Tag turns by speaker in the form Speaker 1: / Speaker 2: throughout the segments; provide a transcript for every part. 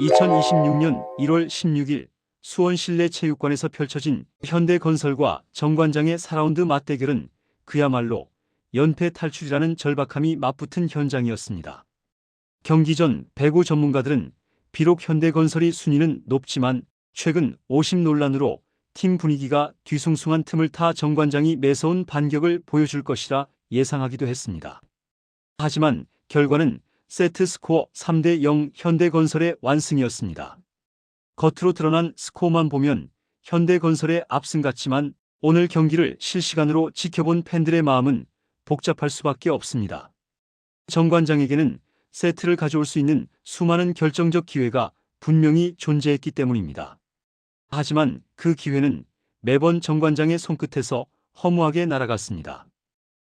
Speaker 1: 2026년 1월 16일 수원 실내 체육관에서 펼쳐진 현대건설과 정관장의 4라운드 맞대결은 그야말로 연패 탈출이라는 절박함이 맞붙은 현장이었습니다. 경기 전 배구 전문가들은 비록 현대건설이 순위는 높지만 최근 50 논란으로 팀 분위기가 뒤숭숭한 틈을 타 정관장이 매서운 반격을 보여줄 것이라 예상하기도 했습니다. 하지만 결과는 세트 스코어 3대 0 현대건설의 완승이었습니다. 겉으로 드러난 스코어만 보면 현대건설의 압승 같지만 오늘 경기를 실시간으로 지켜본 팬들의 마음은 복잡할 수밖에 없습니다. 정관장에게는 세트를 가져올 수 있는 수많은 결정적 기회가 분명히 존재했기 때문입니다. 하지만 그 기회는 매번 정관장의 손끝에서 허무하게 날아갔습니다.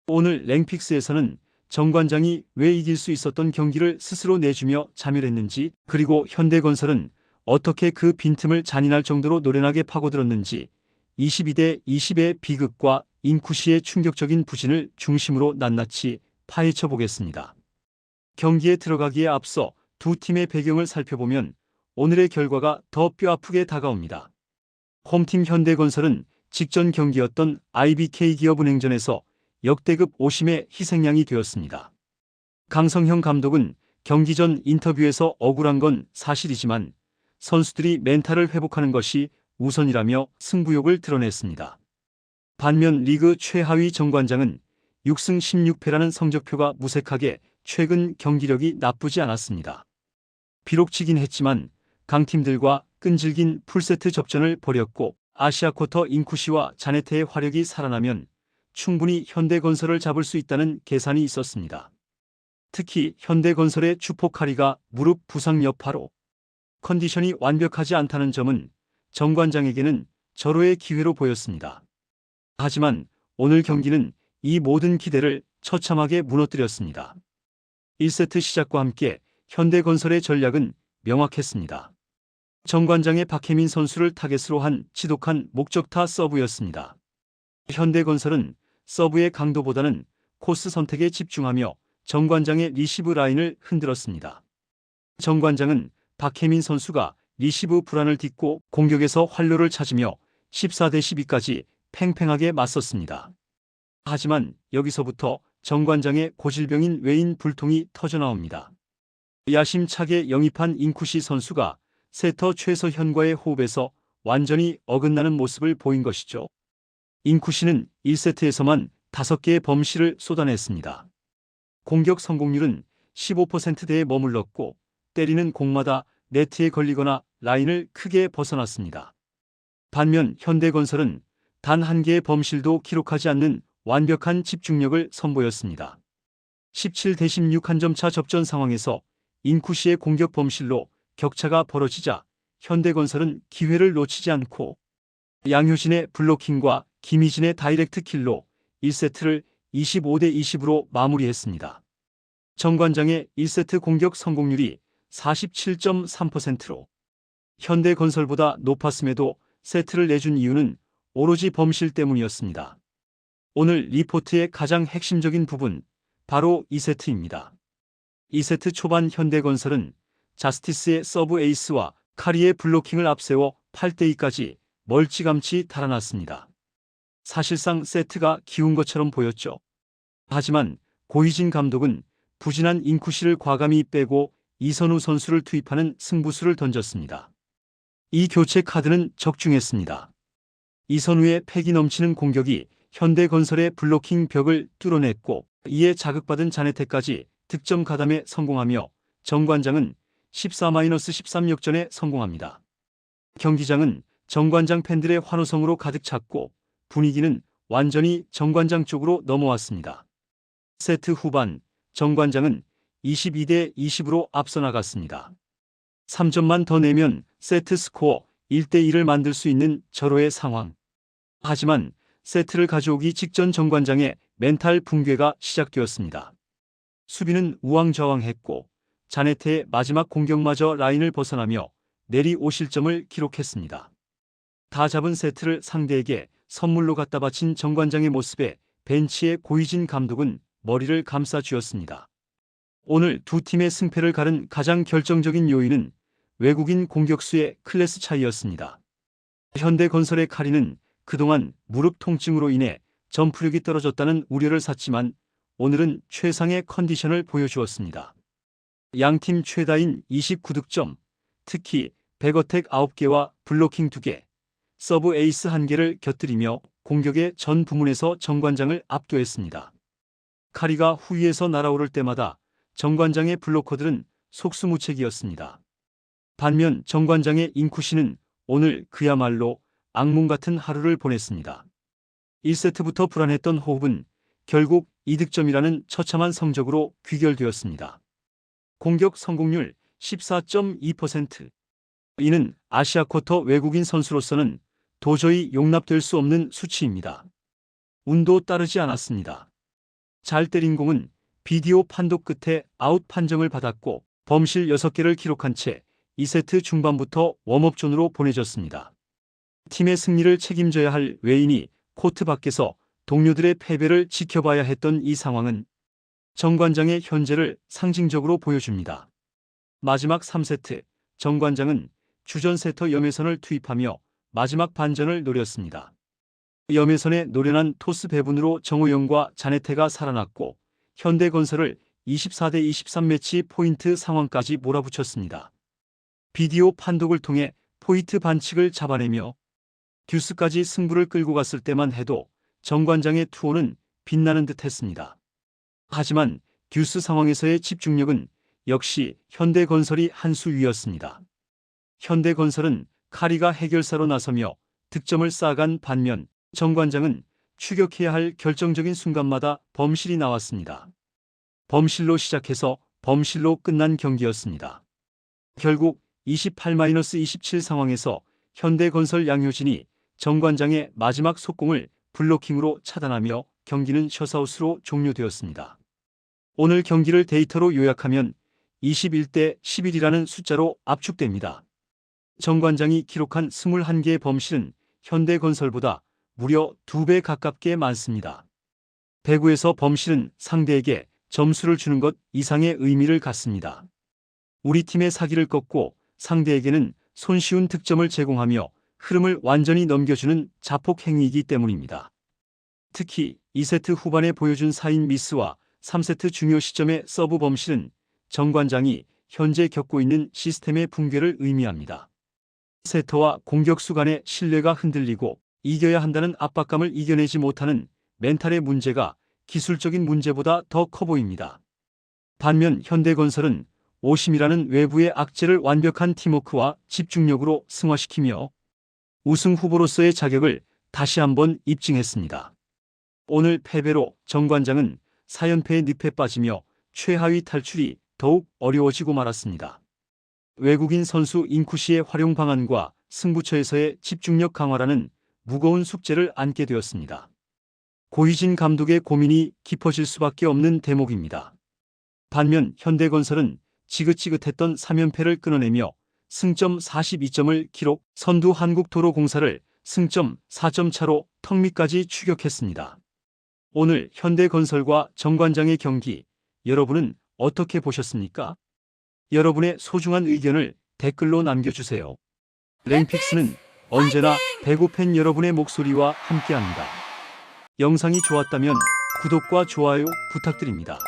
Speaker 1: 오늘 랭픽스에서는 정 관장이 왜 이길 수 있었던 경기를 스스로 내주며 자멸했는지 그리고 현대건설은 어떻게 그 빈틈을 잔인할 정도로 노련하게 파고들었는지 22대 20의 비극과 인쿠시의 충격적인 부진을 중심으로 낱낱이 파헤쳐 보겠습니다. 경기에 들어가기에 앞서 두 팀의 배경을 살펴보면 오늘의 결과가 더 뼈아프게 다가옵니다. 홈팀 현대건설은 직전 경기였던 IBK 기업은행전에서 역대급 오심의 희생양이 되었습니다. 강성형 감독은 경기 전 인터뷰에서 억울한 건 사실이지만 선수들이 멘탈을 회복하는 것이 우선이라며 승부욕을 드러냈습니다. 반면 리그 최하위 정관장은 6승 16패라는 성적표가 무색하게 최근 경기력이 나쁘지 않았습니다. 비록 지긴 했지만 강팀들과 끈질긴 풀세트 접전을 벌였고 아시아 쿼터 인쿠시와 자네테의 화력이 살아나면 충분히 현대건설을 잡을 수 있다는 계산이 있었습니다. 특히 현대건설의 주포카리가 무릎 부상 여파로 컨디션이 완벽하지 않다는 점은 정관장에게는 절호의 기회로 보였습니다. 하지만 오늘 경기는 이 모든 기대를 처참하게 무너뜨렸습니다. 1세트 시작과 함께 현대건설의 전략은 명확했습니다. 정관장의 박혜민 선수를 타겟으로 한 지독한 목적타 서브였습니다. 현대건설은 서브의 강도보다는 코스 선택에 집중하며 정관장의 리시브 라인을 흔들었습니다. 정관장은 박혜민 선수가 리시브 불안을 딛고 공격에서 활로를 찾으며 14대 12까지 팽팽하게 맞섰습니다. 하지만 여기서부터 정관장의 고질병인 외인 불통이 터져나옵니다. 야심차게 영입한 인쿠시 선수가 세터 최서현과의 호흡에서 완전히 어긋나는 모습을 보인 것이죠. 인쿠시는 1세트에서만 5개의 범실을 쏟아냈습니다. 공격 성공률은 15%대에 머물렀고 때리는 공마다 네트에 걸리거나 라인을 크게 벗어났습니다. 반면 현대건설은 단 한 개의 범실도 기록하지 않는 완벽한 집중력을 선보였습니다. 17대 16 한 점차 접전 상황에서 인쿠시의 공격 범실로 격차가 벌어지자 현대건설은 기회를 놓치지 않고 양효진의 블로킹과 김희진의 다이렉트 킬로 1세트를 25대 20으로 마무리했습니다. 정관장의 1세트 공격 성공률이 47.3%로 현대건설보다 높았음에도 세트를 내준 이유는 오로지 범실 때문이었습니다. 오늘 리포트의 가장 핵심적인 부분, 바로 2세트입니다. 2세트 초반 현대건설은 자스티스의 서브 에이스와 카리의 블로킹을 앞세워 8대2까지 멀찌감치 달아났습니다. 사실상 세트가 기운 것처럼 보였죠. 하지만 고희진 감독은 부진한 인쿠시를 과감히 빼고 이선우 선수를 투입하는 승부수를 던졌습니다. 이 교체 카드는 적중했습니다. 이선우의 패기 넘치는 공격이 현대건설의 블로킹 벽을 뚫어냈고 이에 자극받은 자네테까지 득점 가담에 성공하며 정관장은 14-13 역전에 성공합니다. 경기장은 정관장 팬들의 환호성으로 가득 찼고 분위기는 완전히 정관장 쪽으로 넘어왔습니다. 세트 후반 정관장은 22대 20으로 앞서 나갔습니다. 3점만 더 내면 세트 스코어 1대 1을 만들 수 있는 절호의 상황. 하지만 세트를 가져오기 직전 정관장의 멘탈 붕괴가 시작되었습니다. 수비는 우왕좌왕했고 자네트의 마지막 공격마저 라인을 벗어나며 내리 5실점을 기록했습니다. 다 잡은 세트를 상대에게 선물로 갖다 바친 정관장의 모습에 벤치의 고희진 감독은 머리를 감싸 쥐었습니다. 오늘 두 팀의 승패를 가른 가장 결정적인 요인은 외국인 공격수의 클래스 차이였습니다. 현대건설의 카리는 그동안 무릎 통증으로 인해 점프력이 떨어졌다는 우려를 샀지만 오늘은 최상의 컨디션을 보여주었습니다. 양팀 최다인 29득점, 특히 백어택 9개와 블로킹 2개, 서브 에이스 1개를 곁들이며 공격의 전 부문에서 정관장을 압도했습니다. 카리가 후위에서 날아오를 때마다 정관장의 블로커들은 속수무책이었습니다. 반면 정관장의 인쿠시는 오늘 그야말로 악몽 같은 하루를 보냈습니다. 1세트부터 불안했던 호흡은 결국 2득점이라는 처참한 성적으로 귀결되었습니다. 공격 성공률 14.2%. 이는 아시아 쿼터 외국인 선수로서는 도저히 용납될 수 없는 수치입니다. 운도 따르지 않았습니다. 잘 때린 공은 비디오 판독 끝에 아웃 판정을 받았고 범실 6개를 기록한 채 2세트 중반부터 웜업존으로 보내졌습니다. 팀의 승리를 책임져야 할 외인이 코트 밖에서 동료들의 패배를 지켜봐야 했던 이 상황은 정관장의 현재를 상징적으로 보여줍니다. 마지막 3세트 정관장은 주전 세터 염혜선을 투입하며 마지막 반전을 노렸습니다. 염혜선의 노련한 토스 배분으로 정호영과 자네테가 살아났고 현대건설을 24대 23 매치 포인트 상황까지 몰아붙였습니다. 비디오 판독을 통해 포인트 반칙을 잡아내며 듀스까지 승부를 끌고 갔을 때만 해도 정관장의 투혼은 빛나는 듯 했습니다. 하지만 듀스 상황에서의 집중력은 역시 현대건설이 한 수 위였습니다. 현대건설은 카리가 해결사로 나서며 득점을 쌓아간 반면 정관장은 추격해야 할 결정적인 순간마다 범실이 나왔습니다. 범실로 시작해서 범실로 끝난 경기였습니다. 결국 28-27 상황에서 현대건설 양효진이 정관장의 마지막 속공을 블로킹으로 차단하며 경기는 셔사웃으로 종료되었습니다. 오늘 경기를 데이터로 요약하면 21대 11이라는 숫자로 압축됩니다. 정 관장이 기록한 21개의 범실은 현대건설보다 무려 2배 가깝게 많습니다. 배구에서 범실은 상대에게 점수를 주는 것 이상의 의미를 갖습니다. 우리 팀의 사기를 꺾고 상대에게는 손쉬운 득점을 제공하며 흐름을 완전히 넘겨주는 자폭 행위이기 때문입니다. 특히 2세트 후반에 보여준 4인 미스와 3세트 중요 시점의 서브 범실은 정관장이 현재 겪고 있는 시스템의 붕괴를 의미합니다. 세터와 공격수 간의 신뢰가 흔들리고 이겨야 한다는 압박감을 이겨내지 못하는 멘탈의 문제가 기술적인 문제보다 더 커 보입니다. 반면 현대건설은 오심이라는 외부의 악재를 완벽한 팀워크와 집중력으로 승화시키며 우승 후보로서의 자격을 다시 한번 입증했습니다. 오늘 패배로 정관장은 4연패의 늪에 빠지며 최하위 탈출이 더욱 어려워지고 말았습니다. 외국인 선수 인쿠시의 활용 방안과 승부처에서의 집중력 강화라는 무거운 숙제를 안게 되었습니다. 고희진 감독의 고민이 깊어질 수밖에 없는 대목입니다. 반면 현대건설은 지긋지긋했던 3연패를 끊어내며 승점 42점을 기록 선두 한국도로공사를 승점 4점 차로 턱 밑까지 추격했습니다. 오늘 현대건설과 정관장의 경기 여러분은 어떻게 보셨습니까? 여러분의 소중한 의견을 댓글로 남겨주세요. 랭픽스는 언제나 팬 여러분의 목소리와 함께합니다. 영상이 좋았다면 구독과 좋아요 부탁드립니다.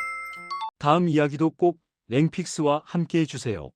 Speaker 1: 다음 이야기도 꼭 랭픽스와 함께 해주세요.